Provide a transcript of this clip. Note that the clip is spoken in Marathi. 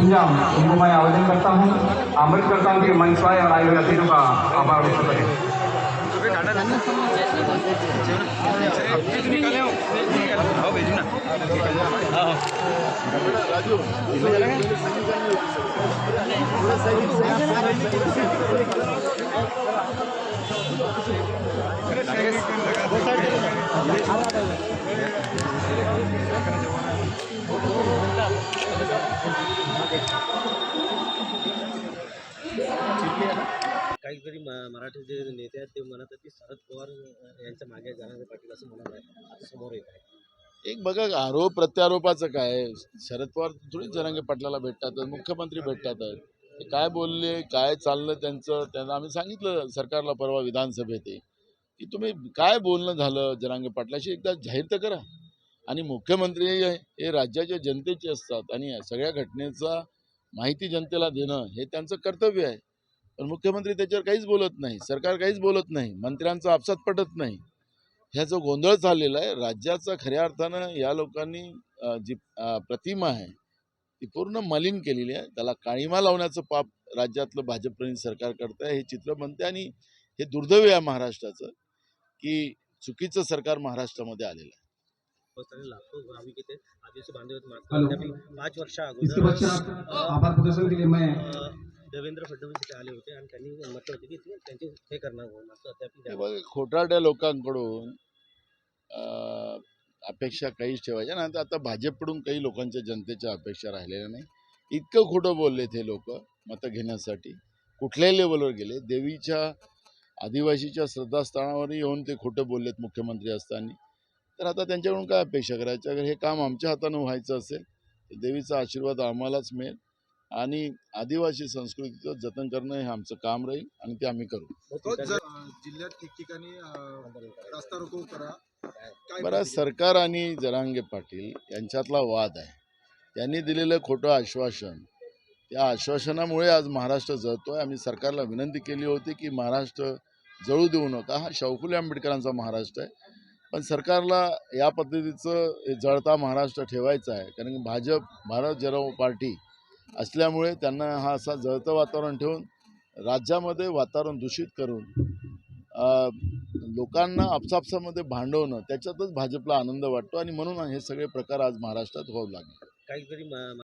सुनजाम उनको मैं आवेदन करता हूँ। आमंत्रित करता हूँ कि मंच पर और आए हुए अतिथियों का आभार व्यक्त करें। मराठी जे नेते आहेत ते म्हणत आहेत की शरद पवार यांच्या मागे जाणारे पाटील असं म्हणत आहे आता समोर येत आहे. एक बघा आरोप प्रत्यारोपाचं काय शरद पवार थोडीच जरांगे पाटलाला भेटतात मुख्यमंत्री भेटतात ते काय बोलले काय चाललं त्यांचं? त्यांना आम्ही सांगितलं सरकारला परवा विधानसभेत की तुम्ही काय बोलणं झालं जरांगे पाटलाशी? एकदा जाहीर तर करा. आणि मुख्यमंत्री हे राज्याच्या जनतेचे असतात आणि सगळ्या घटनेचा माहिती जनतेला देणं हे त्यांचं कर्तव्य आहे. पण मुख्यमंत्री त्याच्यावर काहीच बोलत नाही सरकार काहीच बोलत नाही मंत्र्यांचा आपसात पटत नाही. ह्या जो गोंधळ चाललेला आहे राज्याचा खऱ्या अर्थानं या लोकांनी जी प्रतिमा आहे ती पूर्ण मलिन केलेली आहे. त्याला काळीमा लावण्याचं पाप राज्यातलं भाजप सरकार करत आहे हे चित्र बनते आणि हे दुर्दैव आहे महाराष्ट्राचं की चुकीचं सरकार महाराष्ट्रामध्ये आलेलं आहे. बसताना लाखो भाविक इथे आदिवासी बांधव पाच वर्ष इसके अगोदर देवेंद्र फडणवीस इथे आले होते आणि त्यांनी म्हटलं होते की ते त्यांचे हे करणार म्हणून असं हे. बघा खोटारड्या लोकांकडून अ, अपेक्षा काहीच ठेवायच्या नाही. आता भाजपकडून काही लोकांच्या जनतेच्या अपेक्षा राहिलेल्या नाही. इतकं खोटं बोलले ते लोक मतं घेण्यासाठी. कुठल्याही लेवलवर गेले. देवीच्या आदिवासीच्या श्रद्धास्थानावर येऊन ते खोटं बोललेत मुख्यमंत्री असताना. तर आता त्यांच्याकडून काय अपेक्षा करायच्या अगर हे काम आमच्या हातानं व्हायचं असेल तर देवीचा आशीर्वाद आम्हालाच मिळेल. आणि आदिवासी संस्कृतीचं जतन करणं हे आमचं काम राहील आणि ते आम्ही करू. जिल्ह्यात ठिकठिकाणी. रास्ता रोको करा बरं सरकार आणि जरांगे पाटील यांच्यातला वाद आहे. त्यांनी दिलेलं खोटं आश्वासन त्या आश्वासनामुळे आज महाराष्ट्र जळतोय. आम्ही सरकारला विनंती केली होती की महाराष्ट्र जळू देऊ नका. हा शाहू फुले आंबेडकरांचा महाराष्ट्र आहे. पण सरकारला या पद्धतीचं जळता महाराष्ट्र ठेवायचा आहे. कारण की भाजप भारत जनता पार्टी असल्यामुळे त्यांना हा असा जळतं वातावरण ठेवून राज्यामध्ये वातावरण दूषित करून लोकांना आपसापसामध्ये भांडवणं त्याच्यातच भाजपला आनंद वाटतो आणि म्हणून हे सगळे प्रकार आज महाराष्ट्रात होऊ लागले. काहीतरी